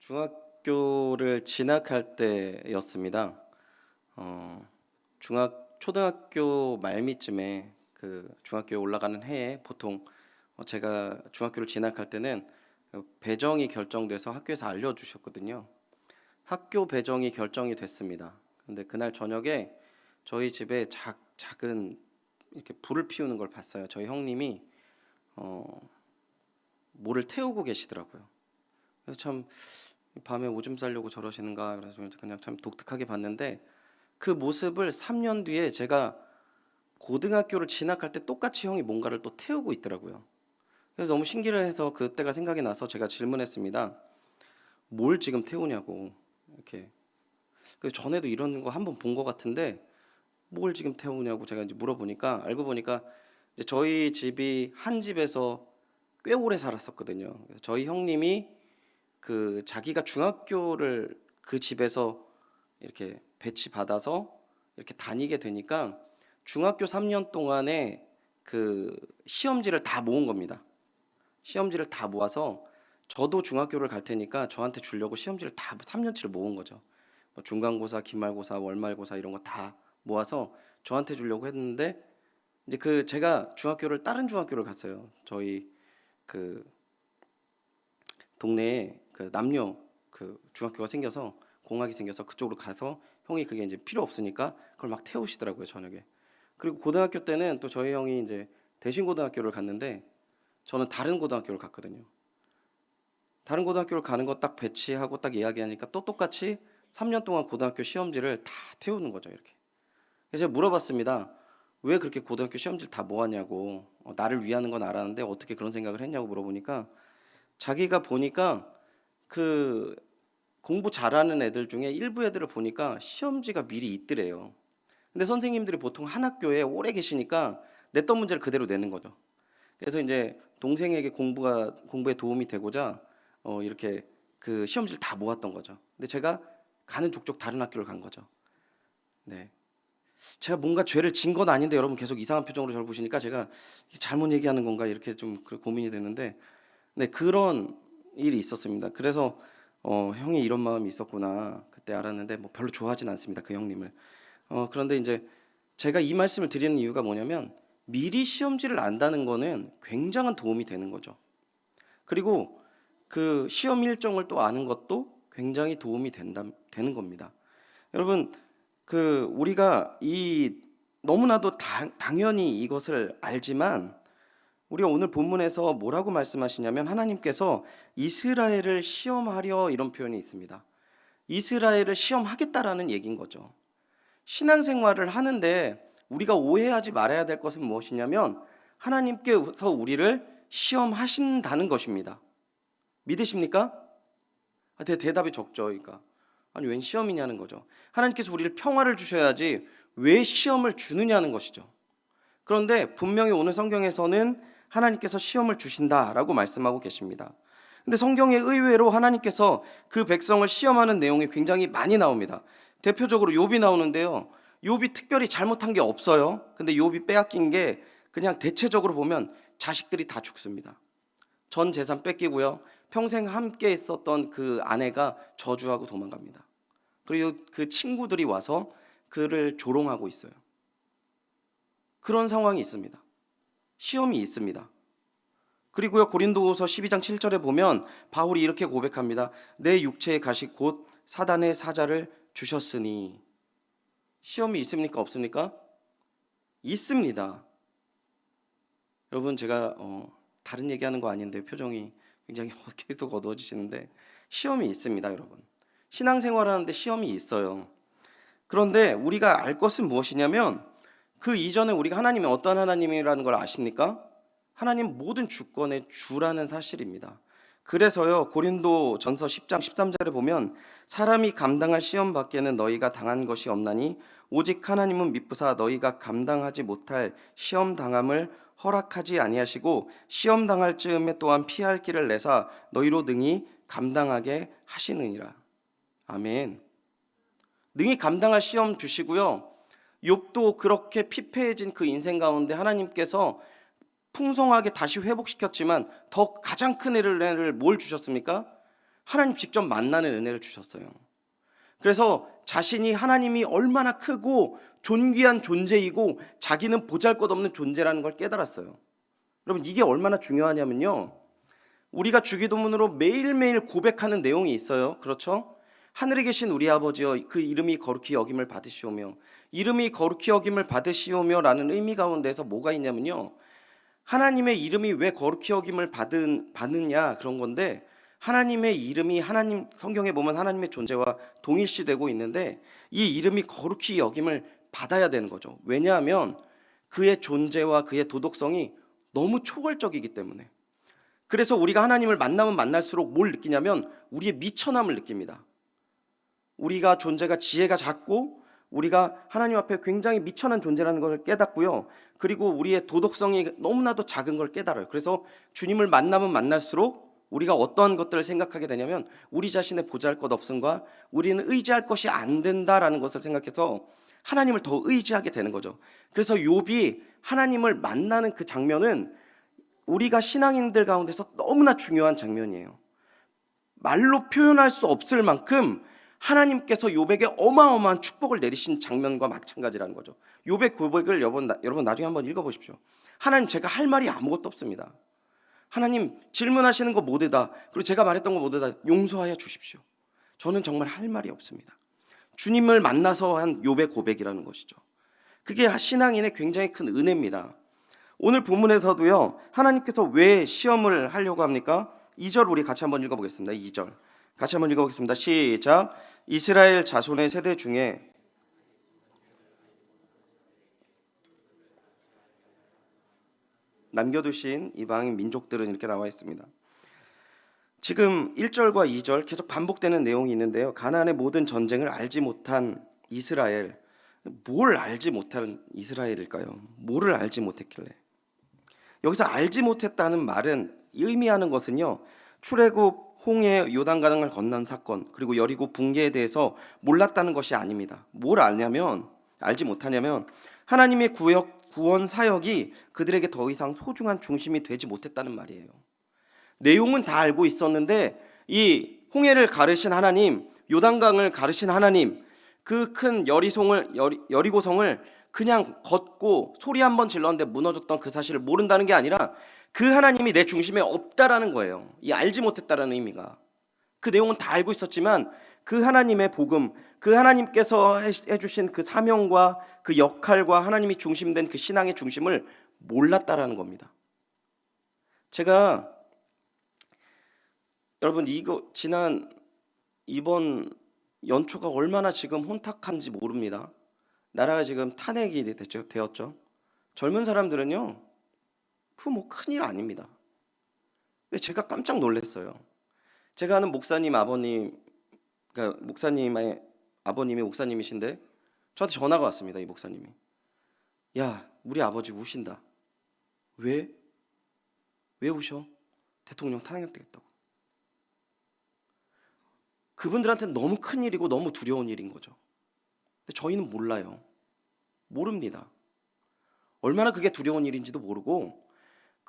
중학교를 진학할 때였습니다. 어, 중학 초등학교 말미쯤에 그 중학교에 올라가는 해에 보통 어, 제가 중학교를 진학할 때는 그 배정이 결정돼서 학교에서 알려주셨거든요. 학교 배정이 결정이 됐습니다. 근데 그날 저녁에 저희 집에 작, 작은 이렇게 불을 피우는 걸 봤어요. 저희 형님이 어, 뭐를 태우고 계시더라고요. 그래서 참 밤에 오줌 싸려고 저러시는가 그래서 그냥 참 독특하게 봤는데 그 모습을 3년 뒤에 제가 고등학교를 진학할 때 똑같이 형이 뭔가를 또 태우고 있더라고요. 그래서 너무 신기를 해서 그때가 생각이 나서 제가 질문했습니다. 뭘 지금 태우냐고 이렇게. 그 전에도 이런 거 한 번 본 것 같은데 뭘 지금 태우냐고 제가 이제 물어보니까 알고 보니까 이제 저희 집이 한 집에서 꽤 오래 살았었거든요. 그래서 저희 형님이 그 자기가 중학교를 그 집에서 이렇게 배치 받아서 이렇게 다니게 되니까 중학교 3년 동안에 그 시험지를 다 모은 겁니다. 시험지를 다 모아서 저도 중학교를 갈 테니까 저한테 주려고 시험지를 다 3년치를 모은 거죠. 뭐 중간고사, 기말고사, 월말고사 이런 거 다 모아서 저한테 주려고 했는데 이제 그 제가 중학교를 다른 중학교를 갔어요. 저희 그 동네에 그 남녀 그 중학교가 생겨서 공학이 생겨서 그쪽으로 가서 형이 그게 이제 필요 없으니까 그걸 막 태우시더라고요 저녁에. 그리고 고등학교 때는 또 저희 형이 이제 대신 고등학교를 갔는데 저는 다른 고등학교를 갔거든요. 다른 고등학교를 가는 거 딱 배치하고 딱 이야기하니까 또 똑같이 3년 동안 고등학교 시험지를 다 태우는 거죠 이렇게. 그래서 제가 물어봤습니다. 왜 그렇게 고등학교 시험지를 다 모았냐고 어, 나를 위하는 건 알았는데 어떻게 그런 생각을 했냐고 물어보니까 자기가 보니까 그 공부 잘하는 애들 중에 일부 애들을 보니까 시험지가 미리 있더래요. 근데 선생님들이 보통 한 학교에 오래 계시니까 냈던 문제를 그대로 내는 거죠. 그래서 이제 동생에게 공부가 공부에 도움이 되고자 어 이렇게 그 시험지를 다 모았던 거죠. 근데 제가 가는 족족 다른 학교를 간 거죠. 네. 제가 뭔가 죄를 진 건 아닌데 여러분 계속 이상한 표정으로 저를 보시니까 제가 잘못 얘기하는 건가 이렇게 좀그 고민이 되는데 네 그런 일이 있었습니다. 그래서 어, 형이 이런 마음이 있었구나 그때 알았는데 뭐 별로 좋아하진 않습니다 그 형님을. 어, 그런데 이제 제가 이 말씀을 드리는 이유가 뭐냐면 미리 시험지를 안다는 거는 굉장한 도움이 되는 거죠. 그리고 그 시험 일정을 또 아는 것도 굉장히 도움이 된다 되는 겁니다. 여러분 그 우리가 이 너무나도 당, 당연히 이것을 알지만 우리가 오늘 본문에서 뭐라고 말씀하시냐면 하나님께서 이스라엘을 시험하려 이런 표현이 있습니다. 이스라엘을 시험하겠다라는 얘기인 거죠. 신앙생활을 하는데 우리가 오해하지 말아야 될 것은 무엇이냐면 하나님께서 우리를 시험하신다는 것입니다. 믿으십니까? 아, 대, 대답이 적죠. 그러니까 아니 웬 시험이냐는 거죠. 하나님께서 우리를 평화를 주셔야지 왜 시험을 주느냐는 것이죠. 그런데 분명히 오늘 성경에서는 하나님께서 시험을 주신다라고 말씀하고 계십니다. 근데 성경에 의외로 하나님께서 그 백성을 시험하는 내용이 굉장히 많이 나옵니다. 대표적으로 욥이 나오는데요. 욥이 특별히 잘못한 게 없어요. 근데 욥이 빼앗긴 게 그냥 대체적으로 보면 자식들이 다 죽습니다. 전 재산 뺏기고요. 평생 함께 있었던 그 아내가 저주하고 도망갑니다. 그리고 그 친구들이 와서 그를 조롱하고 있어요. 그런 상황이 있습니다. 시험이 있습니다. 그리고요 고린도후서 12장 7절에 보면 바울이 이렇게 고백합니다. 내 육체의 가식 곧 사단의 사자를 주셨으니 시험이 있습니까 없습니까? 있습니다. 여러분 제가 어, 다른 얘기하는 거 아닌데 표정이 굉장히 계속 어두워지시는데 시험이 있습니다, 여러분. 신앙생활하는데 시험이 있어요. 그런데 우리가 알 것은 무엇이냐면 그 이전에 우리가 하나님이 어떤 하나님이라는 걸 아십니까? 하나님 모든 주권의 주라는 사실입니다. 그래서요 고린도 전서 10장 13절에 보면 사람이 감당할 시험 밖에는 너희가 당한 것이 없나니 오직 하나님은 미쁘사 너희가 감당하지 못할 시험 당함을 허락하지 아니하시고 시험 당할 즈음에 또한 피할 길을 내사 너희로 능히 감당하게 하시느니라. 아멘. 능히 감당할 시험 주시고요. 욥도 그렇게 피폐해진 그 인생 가운데 하나님께서 풍성하게 다시 회복시켰지만 더 가장 큰 애를 뭘 주셨습니까? 하나님 직접 만나는 은혜를 주셨어요. 그래서 자신이 하나님이 얼마나 크고 존귀한 존재이고 자기는 보잘것없는 존재라는 걸 깨달았어요. 여러분 이게 얼마나 중요하냐면요. 우리가 주기도문으로 매일매일 고백하는 내용이 있어요. 그렇죠? 하늘에 계신 우리 아버지여 그 이름이 거룩히 여김을 받으시오며 이름이 거룩히 여김을 받으시오며라는 의미 가운데서 뭐가 있냐면요. 하나님의 이름이 왜 거룩히 여김을 받은 받느냐 그런 건데 하나님의 이름이 하나님 성경에 보면 하나님의 존재와 동일시되고 있는데 이 이름이 거룩히 여김을 받아야 되는 거죠. 왜냐하면 그의 존재와 그의 도덕성이 너무 초월적이기 때문에. 그래서 우리가 하나님을 만나면 만날수록 뭘 느끼냐면 우리의 미천함을 느낍니다. 우리가 존재가 지혜가 작고 우리가 하나님 앞에 굉장히 미천한 존재라는 것을 깨닫고요. 그리고 우리의 도덕성이 너무나도 작은 걸 깨달아요. 그래서 주님을 만나면 만날수록 우리가 어떠한 것들을 생각하게 되냐면 우리 자신의 보잘 것 없음과 우리는 의지할 것이 안 된다라는 것을 생각해서 하나님을 더 의지하게 되는 거죠. 그래서 욥이 하나님을 만나는 그 장면은 우리가 신앙인들 가운데서 너무나 중요한 장면이에요. 말로 표현할 수 없을 만큼 하나님께서 욥에게 어마어마한 축복을 내리신 장면과 마찬가지라는 거죠. 욥의 고백을 여러분, 나- 여러분 나중에 한번 읽어보십시오. 하나님 제가 할 말이 아무것도 없습니다. 하나님 질문하시는 거 모두다. 그리고 제가 말했던 거 모두다 용서하여 주십시오. 저는 정말 할 말이 없습니다. 주님을 만나서 한 욥의 고백이라는 것이죠. 그게 신앙인의 굉장히 큰 은혜입니다. 오늘 본문에서도요. 하나님께서 왜 시험을 하려고 합니까? 2절 우리 같이 한번 읽어보겠습니다. 2절 같이 한번 읽어보겠습니다. 시작. 이스라엘 자손의 세대 중에 남겨두신 이방인 민족들은 이렇게 나와 있습니다. 지금 1절과 2절 계속 반복되는 내용이 있는데요. 가나안의 모든 전쟁을 알지 못한 이스라엘 뭘 알지 못한 이스라엘일까요? 뭐를 알지 못했길래? 여기서 알지 못했다는 말은 의미하는 것은요. 출애굽 홍해 요단강을 건넌 사건 그리고 여리고 붕괴에 대해서 몰랐다는 것이 아닙니다. 뭘 알냐면 알지 못하냐면 하나님의 구역 구원 사역이 그들에게 더 이상 소중한 중심이 되지 못했다는 말이에요. 내용은 다 알고 있었는데 이 홍해를 가르신 하나님, 요단강을 가르신 하나님, 그 큰 여리송을 여리, 여리고성을 그냥 걷고 소리 한 번 질렀는데 무너졌던 그 사실을 모른다는 게 아니라 그 하나님이 내 중심에 없다라는 거예요. 이 알지 못했다라는 의미가. 그 내용은 다 알고 있었지만 그 하나님의 복음, 그 하나님께서 해- 해주신 그 사명과 그 역할과 하나님이 중심된 그 신앙의 중심을 몰랐다라는 겁니다. 제가 여러분 이거 지난 이번 연초가 얼마나 지금 혼탁한지 모릅니다. 나라가 지금 탄핵이 되었죠. 젊은 사람들은요, 그 뭐 큰일 아닙니다. 근데 제가 깜짝 놀랐어요. 제가 아는 목사님 아버님, 그러니까 목사님의 아버님이 목사님이신데 저한테 전화가 왔습니다. 이 목사님이, 야, 우리 아버지 우신다. 왜? 왜 우셔? 대통령 탄핵되겠다고. 그분들한테는 너무 큰 일이고 너무 두려운 일인 거죠. 근데 저희는 몰라요. 모릅니다. 얼마나 그게 두려운 일인지도 모르고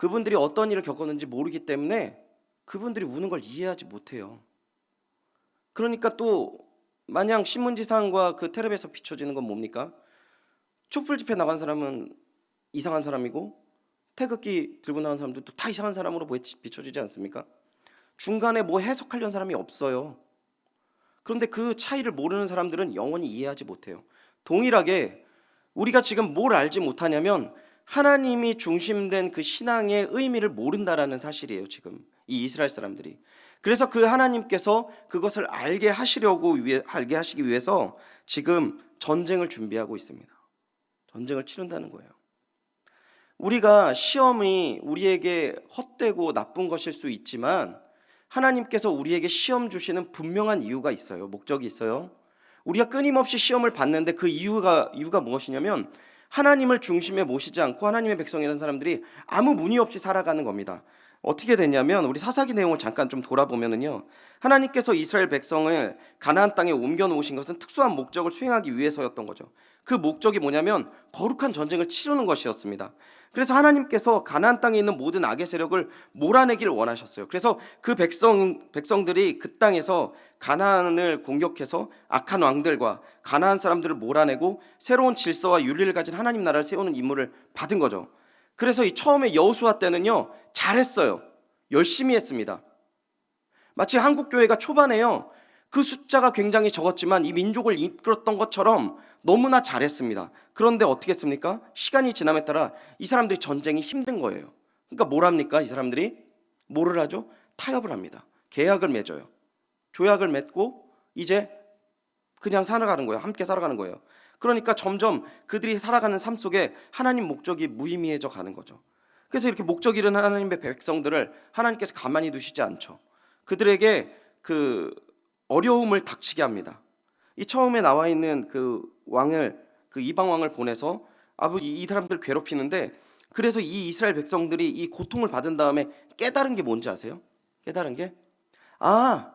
그분들이 어떤 일을 겪었는지 모르기 때문에 그분들이 우는 걸 이해하지 못해요. 그러니까 또 마냥 신문지상과 그 텔레비에서 비춰지는 건 뭡니까? 촛불 집회 나간 사람은 이상한 사람이고 태극기 들고 나간 사람들도 다 이상한 사람으로 비춰지지 않습니까? 중간에 뭐 해석하려는 사람이 없어요. 그런데 그 차이를 모르는 사람들은 영원히 이해하지 못해요. 동일하게 우리가 지금 뭘 알지 못하냐면 하나님이 중심된 그 신앙의 의미를 모른다라는 사실이에요, 지금. 이 이스라엘 사람들이. 그래서 그 하나님께서 그것을 알게 하시려고 위해 알게 하시기 위해서 지금 전쟁을 준비하고 있습니다. 전쟁을 치른다는 거예요. 우리가 시험이 우리에게 헛되고 나쁜 것일 수 있지만 하나님께서 우리에게 시험 주시는 분명한 이유가 있어요. 목적이 있어요. 우리가 끊임없이 시험을 받는데 그 이유가 이유가 무엇이냐면 하나님을 중심에 모시지 않고 하나님의 백성이라는 사람들이 아무 문의 없이 살아가는 겁니다. 어떻게 됐냐면 우리 사사기 내용을 잠깐 좀 돌아보면은요. 하나님께서 이스라엘 백성을 가나안 땅에 옮겨 놓으신 것은 특수한 목적을 수행하기 위해서였던 거죠. 그 목적이 뭐냐면 거룩한 전쟁을 치르는 것이었습니다. 그래서 하나님께서 가나안 땅에 있는 모든 악의 세력을 몰아내기를 원하셨어요. 그래서 그 백성 백성들이 그 땅에서 가나안을 공격해서 악한 왕들과 가나안 사람들을 몰아내고 새로운 질서와 윤리를 가진 하나님 나라를 세우는 임무를 받은 거죠. 그래서 이 처음에 여호수아 때는요 잘했어요. 열심히 했습니다. 마치 한국 교회가 초반에요 그 숫자가 굉장히 적었지만 이 민족을 이끌었던 것처럼 너무나 잘했습니다. 그런데 어떻게 했습니까? 시간이 지남에 따라 이 사람들이 전쟁이 힘든 거예요. 그러니까 뭘 합니까? 이 사람들이 뭐를 하죠? 타협을 합니다. 계약을 맺어요. 조약을 맺고 이제 그냥 살아가는 거예요. 함께 살아가는 거예요. 그러니까 점점 그들이 살아가는 삶 속에 하나님 목적이 무의미해져 가는 거죠. 그래서 이렇게 목적 잃은 하나님의 백성들을 하나님께서 가만히 두시지 않죠. 그들에게 그 어려움을 닥치게 합니다. 이 처음에 나와 있는 그 왕을 그 이방 왕을 보내서 아버지 이 사람들 괴롭히는데 그래서 이 이스라엘 백성들이 이 고통을 받은 다음에 깨달은 게 뭔지 아세요? 깨달은 게 아,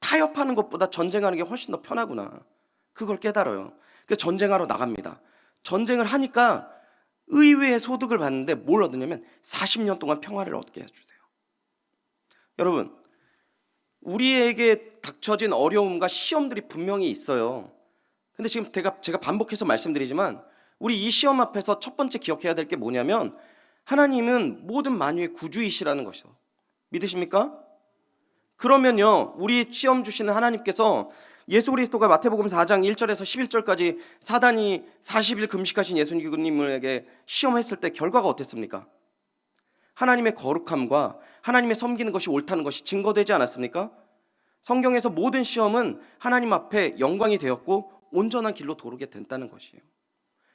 타협하는 것보다 전쟁하는 게 훨씬 더 편하구나. 그걸 깨달아요. 그 전쟁하러 나갑니다. 전쟁을 하니까 의외의 소득을 받는데 뭘 얻느냐면 40년 동안 평화를 얻게 해주세요. 여러분, 우리에게 닥쳐진 어려움과 시험들이 분명히 있어요. 근데 지금 제가, 제가 반복해서 말씀드리지만 우리 이 시험 앞에서 첫 번째 기억해야 될 게 뭐냐면 하나님은 모든 만유의 구주이시라는 것이죠. 믿으십니까? 그러면요, 우리 시험 주시는 하나님께서 예수 그리스도가 마태복음 4장 1절에서 11절까지 사단이 40일 금식하신 예수님에게 시험했을 때 결과가 어땠습니까? 하나님의 거룩함과 하나님의 섬기는 것이 옳다는 것이 증거되지 않았습니까? 성경에서 모든 시험은 하나님 앞에 영광이 되었고 온전한 길로 도르게 된다는 것이에요.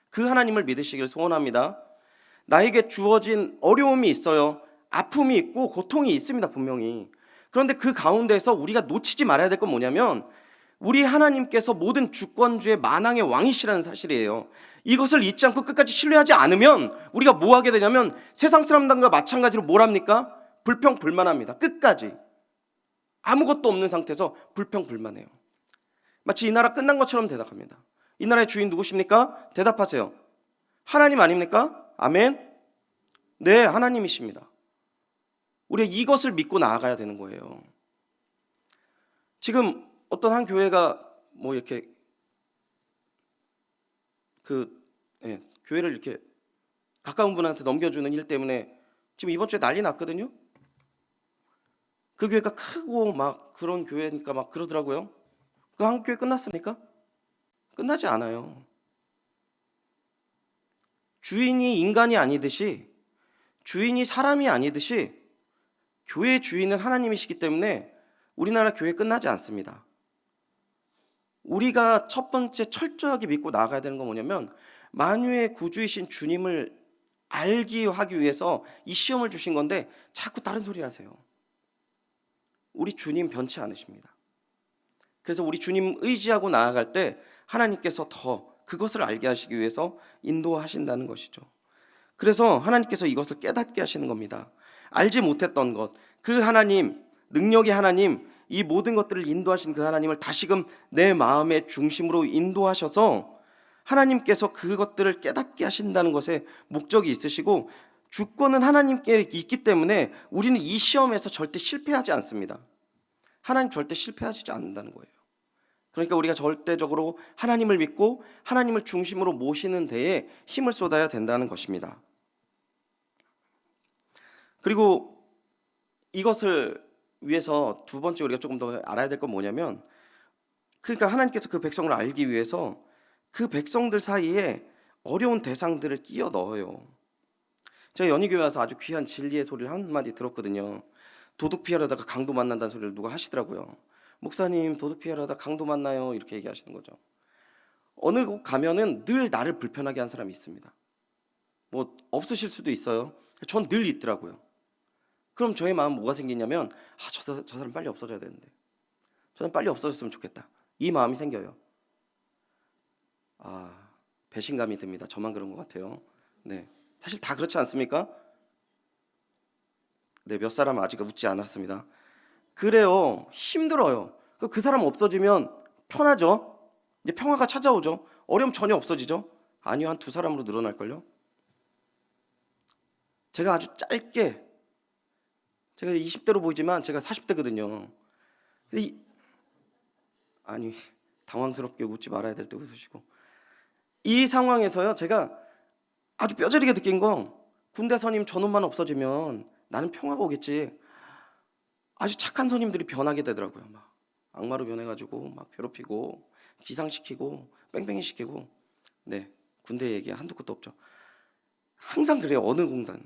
그 하나님을 믿으시길 소원합니다. 나에게 주어진 어려움이 있어요. 아픔이 있고 고통이 있습니다, 분명히. 그런데 그 가운데서 우리가 놓치지 말아야 될 건 뭐냐면 우리 하나님께서 모든 주권주의 만왕의 왕이시라는 사실이에요. 이것을 잊지 않고 끝까지 신뢰하지 않으면 우리가 뭐 하게 되냐면 세상 사람들과 마찬가지로 뭘 합니까? 불평불만합니다. 끝까지. 아무것도 없는 상태에서 불평불만해요. 마치 이 나라 끝난 것처럼 대답합니다. 이 나라의 주인 누구십니까? 대답하세요. 하나님 아닙니까? 아멘. 네, 하나님이십니다. 우리가 이것을 믿고 나아가야 되는 거예요. 지금 어떤 한 교회가 뭐 이렇게 그 예, 교회를 이렇게 가까운 분한테 넘겨주는 일 때문에 지금 이번 주에 난리 났거든요. 그 교회가 크고 막 그런 교회니까 막 그러더라고요. 그 한국 교회 끝났습니까? 끝나지 않아요. 주인이 인간이 아니듯이 주인이 사람이 아니듯이 교회 주인은 하나님이시기 때문에 우리나라 교회 끝나지 않습니다. 우리가 첫 번째 철저하게 믿고 나아가야 되는 건 뭐냐면 만유의 구주이신 주님을 알기 하기 위해서 이 시험을 주신 건데 자꾸 다른 소리 하세요. 우리 주님 변치 않으십니다. 그래서 우리 주님 의지하고 나아갈 때 하나님께서 더 그것을 알게 하시기 위해서 인도하신다는 것이죠. 그래서 하나님께서 이것을 깨닫게 하시는 겁니다. 알지 못했던 것, 그 하나님, 능력의 하나님, 이 모든 것들을 인도하신 그 하나님을 다시금 내 마음의 중심으로 인도하셔서 하나님께서 그것들을 깨닫게 하신다는 것에 목적이 있으시고 주권은 하나님께 있기 때문에 우리는 이 시험에서 절대 실패하지 않습니다. 하나님 절대 실패하지 않는다는 거예요. 그러니까 우리가 절대적으로 하나님을 믿고 하나님을 중심으로 모시는 데에 힘을 쏟아야 된다는 것입니다. 그리고 이것을 위해서 두 번째 우리가 조금 더 알아야 될 건 뭐냐면 그러니까 하나님께서 그 백성을 알기 위해서 그 백성들 사이에 어려운 대상들을 끼워 넣어요. 제가 연희교회 와서 아주 귀한 진리의 소리를 한마디 들었거든요. 도둑 피하려다가 강도 만난다는 소리를 누가 하시더라고요. 목사님 도둑 피하려다 강도 만나요 이렇게 얘기하시는 거죠. 어느 곳 가면은 늘 나를 불편하게 한 사람이 있습니다. 뭐 없으실 수도 있어요. 전 늘 있더라고요. 그럼 저의 마음 뭐가 생기냐면 아, 저, 저 사람 빨리 없어져야 되는데. 저는 빨리 없어졌으면 좋겠다. 이 마음이 생겨요. 아, 배신감이 듭니다. 저만 그런 것 같아요. 네. 사실 다 그렇지 않습니까? 네, 몇 사람 아직 웃지 않았습니다. 그래요. 힘들어요. 그- 그 사람 없어지면 편하죠. 이제 평화가 찾아오죠. 어려움 전혀 없어지죠. 아니요, 한 두 사람으로 늘어날걸요. 제가 아주 짧게 제가 20대로 보이지만 제가 40대거든요. 이, 아니 당황스럽게 웃지 말아야 될 때 웃으시고 이 상황에서요 제가 아주 뼈저리게 느낀 건 군대 선임 전원만 없어지면 나는 평화가 오겠지. 아주 착한 선임들이 변하게 되더라고요. 막 악마로 변해가지고 막 괴롭히고 기상시키고 뺑뺑이 시키고 네 군대 얘기 한두 끝도 없죠. 항상 그래요 어느 공단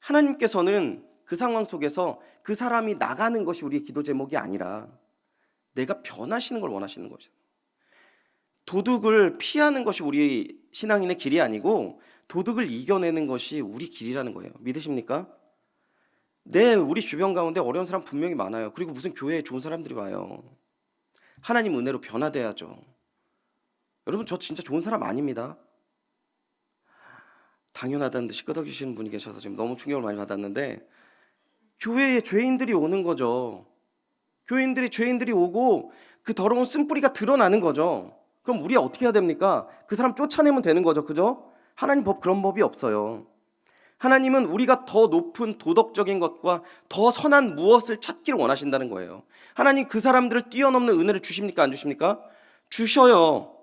하나님께서는 그 상황 속에서 그 사람이 나가는 것이 우리의 기도 제목이 아니라 내가 변하시는 걸 원하시는 것이에요. 도둑을 피하는 것이 우리 신앙인의 길이 아니고 도둑을 이겨내는 것이 우리 길이라는 거예요. 믿으십니까? 네, 우리 주변 가운데 어려운 사람 분명히 많아요. 그리고 무슨 교회에 좋은 사람들이 와요. 하나님 은혜로 변화돼야죠. 여러분 저 진짜 좋은 사람 아닙니다. 당연하다는 듯이 끄덕이시는 분이 계셔서 지금 너무 충격을 많이 받았는데 교회에 죄인들이 오는 거죠. 교인들이 죄인들이 오고 그 더러운 쓴뿌리가 드러나는 거죠. 그럼 우리 어떻게 해야 됩니까? 그 사람 쫓아내면 되는 거죠. 그죠? 하나님 법 그런 법이 없어요. 하나님은 우리가 더 높은 도덕적인 것과 더 선한 무엇을 찾기를 원하신다는 거예요. 하나님 그 사람들을 뛰어넘는 은혜를 주십니까? 안 주십니까? 주셔요.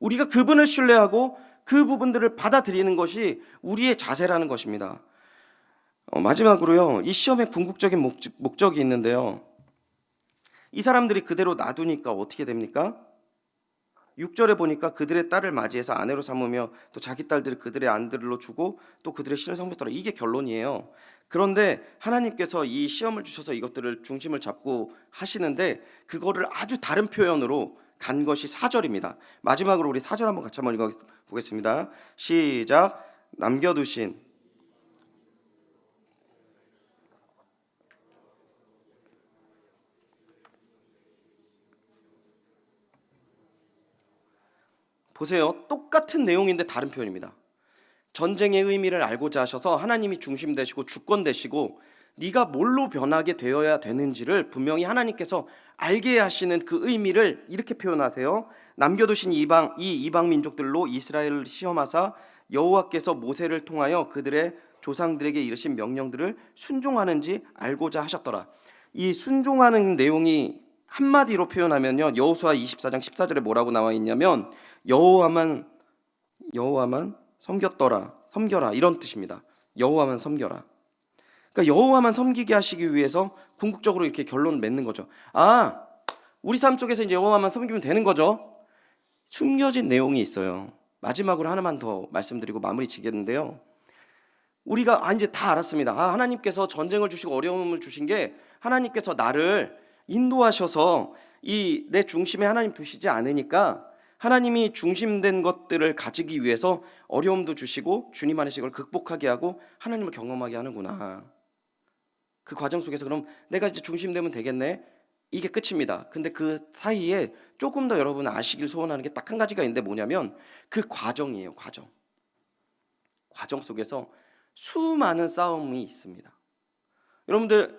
우리가 그분을 신뢰하고 그 부분들을 받아들이는 것이 우리의 자세라는 것입니다. 어, 마지막으로요, 이 시험의 궁극적인 목적, 목적이 있는데요. 이 사람들이 그대로 놔두니까 어떻게 됩니까? 6절에 보니까 그들의 딸을 맞이해서 아내로 삼으며 또 자기 딸들을 그들의 안들로 주고 또 그들의 신을 성별더라 이게 결론이에요. 그런데 하나님께서 이 시험을 주셔서 이것들을 중심을 잡고 하시는데 그거를 아주 다른 표현으로 간 것이 4절입니다. 마지막으로 우리 4절 한번 같이 한번 읽어 보겠습니다. 시작. 남겨두신 보세요. 똑같은 내용인데 다른 표현입니다. 전쟁의 의미를 알고자 하셔서 하나님이 중심 되시고 주권 되시고 네가 뭘로 변하게 되어야 되는지를 분명히 하나님께서 알게 하시는 그 의미를 이렇게 표현하세요. 남겨두신 이방 이 이방 민족들로 이스라엘을 시험하사 여호와께서 모세를 통하여 그들의 조상들에게 이르신 명령들을 순종하는지 알고자 하셨더라. 이 순종하는 내용이 한마디로 표현하면요. 여호수아 24장 14절에 뭐라고 나와 있냐면 여호와만 여호와만 섬겼더라. 섬겨라. 이런 뜻입니다. 여호와만 섬겨라. 그러니까 여호와만 섬기게 하시기 위해서 궁극적으로 이렇게 결론 맺는 거죠. 아, 우리 삶 속에서 이제 여호와만 섬기면 되는 거죠. 숨겨진 내용이 있어요. 마지막으로 하나만 더 말씀드리고 마무리 지겠는데요. 우리가 아 이제 다 알았습니다. 아 하나님께서 전쟁을 주시고 어려움을 주신 게 하나님께서 나를 인도하셔서 이 내 중심에 하나님 두시지 않으니까 하나님이 중심된 것들을 가지기 위해서 어려움도 주시고 주님 안에서 이걸 극복하게 하고 하나님을 경험하게 하는구나. 그 과정 속에서 그럼 내가 이제 중심되면 되겠네. 이게 끝입니다. 근데 그 사이에 조금 더 여러분 아시길 소원하는 게 딱 한 가지가 있는데 뭐냐면 그 과정이에요. 과정. 과정 속에서 수많은 싸움이 있습니다. 여러분들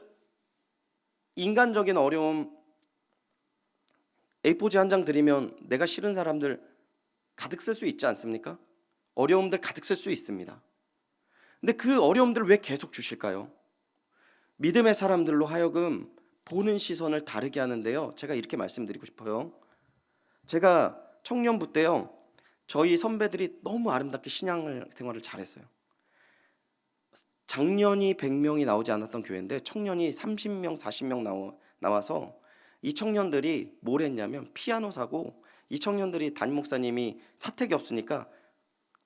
인간적인 어려움 A4지 한 장 드리면 내가 싫은 사람들 가득 쓸 수 있지 않습니까? 어려움들 가득 쓸 수 있습니다. 근데 그 어려움들을 왜 계속 주실까요? 믿음의 사람들로 하여금 보는 시선을 다르게 하는데요. 제가 이렇게 말씀드리고 싶어요. 제가 청년부 때요. 저희 선배들이 너무 아름답게 신앙을 생활을 잘했어요. 작년이 100명이 나오지 않았던 교회인데 청년이 30명, 40명 나와, 나와서 이 청년들이 뭘 했냐면 피아노 사고 이 청년들이 담임 목사님이 사택이 없으니까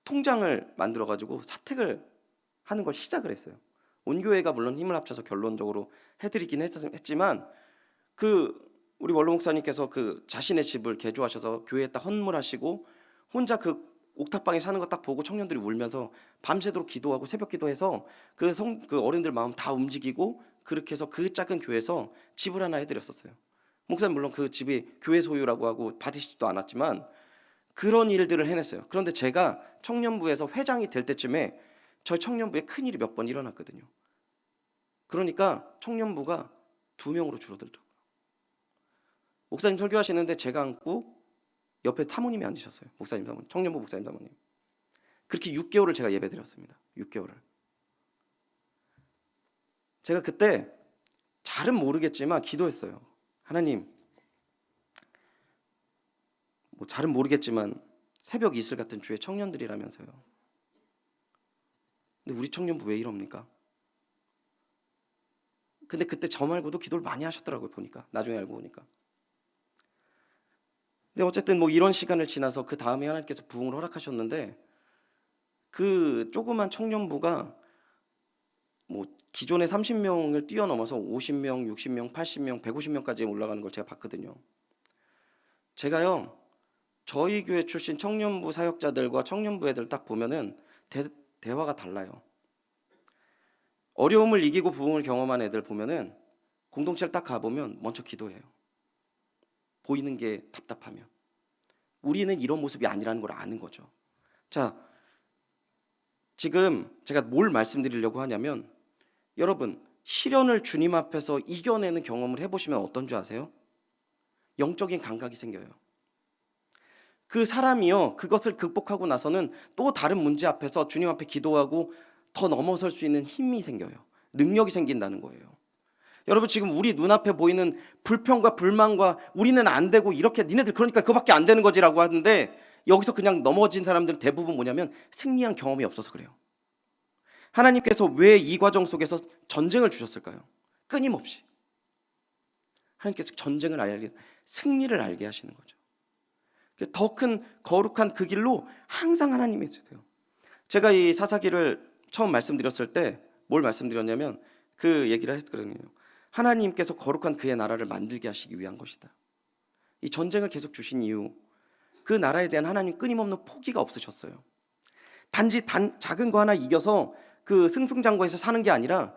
통장을 만들어 가지고 사택을 하는 걸 시작을 했어요. 온 교회가 물론 힘을 합쳐서 결론적으로 해드리긴 했, 했지만 그 우리 원로 목사님께서 그 자신의 집을 개조하셔서 교회에다 헌물하시고 혼자 그 옥탑방에 사는 거 딱 보고 청년들이 울면서 밤새도록 기도하고 새벽 기도해서 그, 성, 그 어른들 마음 다 움직이고 그렇게 해서 그 작은 교회에서 집을 하나 해드렸었어요. 목사님 물론 그 집이 교회 소유라고 하고 받으시지도 않았지만 그런 일들을 해냈어요. 그런데 제가 청년부에서 회장이 될 때쯤에 저희 청년부에 큰 일이 몇 번 일어났거든요. 그러니까 청년부가 두 명으로 줄어들더라고요. 목사님 설교하시는데 제가 앉고 옆에 사모님이 앉으셨어요. 목사님 사모님, 청년부 목사님 사모님. 그렇게 6개월을 제가 예배드렸습니다. 6개월을. 제가 그때 잘은 모르겠지만 기도했어요. 하나님, 뭐 잘은 모르겠지만 새벽 이슬 같은 주의 청년들이라면서요. 근데 우리 청년부 왜 이럽니까? 근데 그때 저 말고도 기도를 많이 하셨더라고요 보니까 나중에 알고 보니까. 근데 어쨌든 뭐 이런 시간을 지나서 그 다음에 하나님께서 부흥을 허락하셨는데 그 조그만 청년부가 뭐 기존의 30명을 뛰어넘어서 50명, 60명, 80명, 150명까지 올라가는 걸 제가 봤거든요. 제가요 저희 교회 출신 청년부 사역자들과 청년부 애들 딱 보면은 대, 대화가 달라요. 어려움을 이기고 부흥을 경험한 애들 보면은 공동체를 딱 가보면 먼저 기도해요. 보이는 게 답답하면 우리는 이런 모습이 아니라는 걸 아는 거죠. 자, 지금 제가 뭘 말씀드리려고 하냐면 여러분 시련을 주님 앞에서 이겨내는 경험을 해보시면 어떤 줄 아세요? 영적인 감각이 생겨요. 그 사람이요 그것을 극복하고 나서는 또 다른 문제 앞에서 주님 앞에 기도하고 더 넘어설 수 있는 힘이 생겨요. 능력이 생긴다는 거예요. 여러분 지금 우리 눈앞에 보이는 불평과 불만과 우리는 안 되고 이렇게 니네들 그러니까 그밖에 안 되는 거지라고 하는데 여기서 그냥 넘어진 사람들은 대부분 뭐냐면 승리한 경험이 없어서 그래요. 하나님께서 왜 이 과정 속에서 전쟁을 주셨을까요? 끊임없이. 하나님께서 전쟁을 알게 승리를 알게 하시는 거죠. 더 큰 거룩한 그 길로 항상 하나님이 있으세요. 제가 이 사사기를 처음 말씀드렸을 때 뭘 말씀드렸냐면 그 얘기를 했거든요. 하나님께서 거룩한 그의 나라를 만들게 하시기 위한 것이다. 이 전쟁을 계속 주신 이유 그 나라에 대한 하나님 끊임없는 포기가 없으셨어요. 단지 단 작은 거 하나 이겨서 그 승승장구에서 사는 게 아니라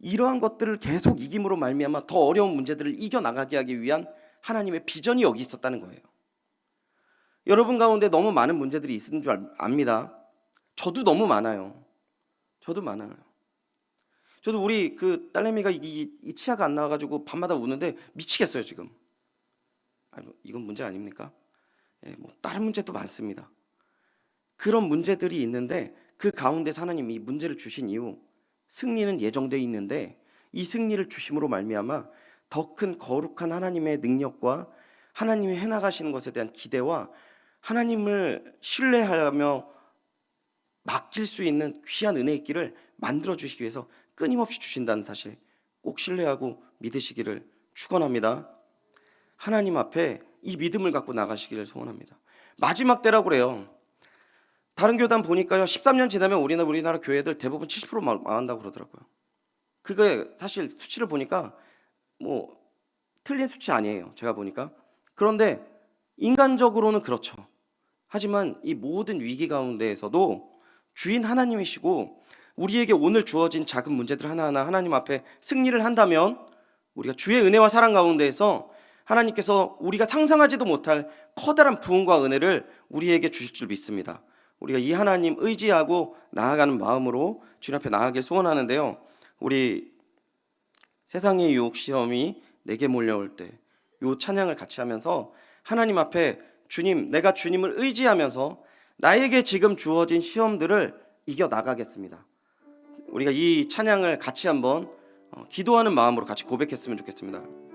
이러한 것들을 계속 이김으로 말미암아 더 어려운 문제들을 이겨 나가게 하기 위한 하나님의 비전이 여기 있었다는 거예요. 여러분 가운데 너무 많은 문제들이 있는 줄 알- 압니다. 저도 너무 많아요. 저도 많아요. 저도 우리 그 딸내미가 이, 이 치아가 안 나와가지고 밤마다 우는데 미치겠어요 지금. 이건 문제 아닙니까? 예, 뭐 다른 문제도 많습니다. 그런 문제들이 있는데 그 가운데서 하나님이 이 문제를 주신 이유 승리는 예정되어 있는데 이 승리를 주심으로 말미암아 더 큰 거룩한 하나님의 능력과 하나님이 해나가시는 것에 대한 기대와 하나님을 신뢰하며 맡길 수 있는 귀한 은혜의 길을 만들어 주시기 위해서 끊임없이 주신다는 사실 꼭 신뢰하고 믿으시기를 축원합니다. 하나님 앞에 이 믿음을 갖고 나가시기를 소원합니다. 마지막 때라고 그래요. 다른 교단 보니까요. 13년 지나면 우리나라 우리나라 교회들 대부분 70% 망- 망한다고 그러더라고요. 그게 사실 수치를 보니까 뭐 틀린 수치 아니에요. 제가 보니까. 그런데 인간적으로는 그렇죠. 하지만 이 모든 위기 가운데에서도 주인 하나님이시고 우리에게 오늘 주어진 작은 문제들 하나하나 하나님 앞에 승리를 한다면 우리가 주의 은혜와 사랑 가운데에서 하나님께서 우리가 상상하지도 못할 커다란 부흥과 은혜를 우리에게 주실 줄 믿습니다. 우리가 이 하나님 의지하고 나아가는 마음으로 주님 앞에 나아가길 소원하는데요. 우리 세상의 유혹 시험이 내게 몰려올 때 요 찬양을 같이 하면서 하나님 앞에 주님 내가 주님을 의지하면서 나에게 지금 주어진 시험들을 이겨 나가겠습니다. 우리가 이 찬양을 같이 한번 어, 기도하는 마음으로 같이 고백했으면 좋겠습니다.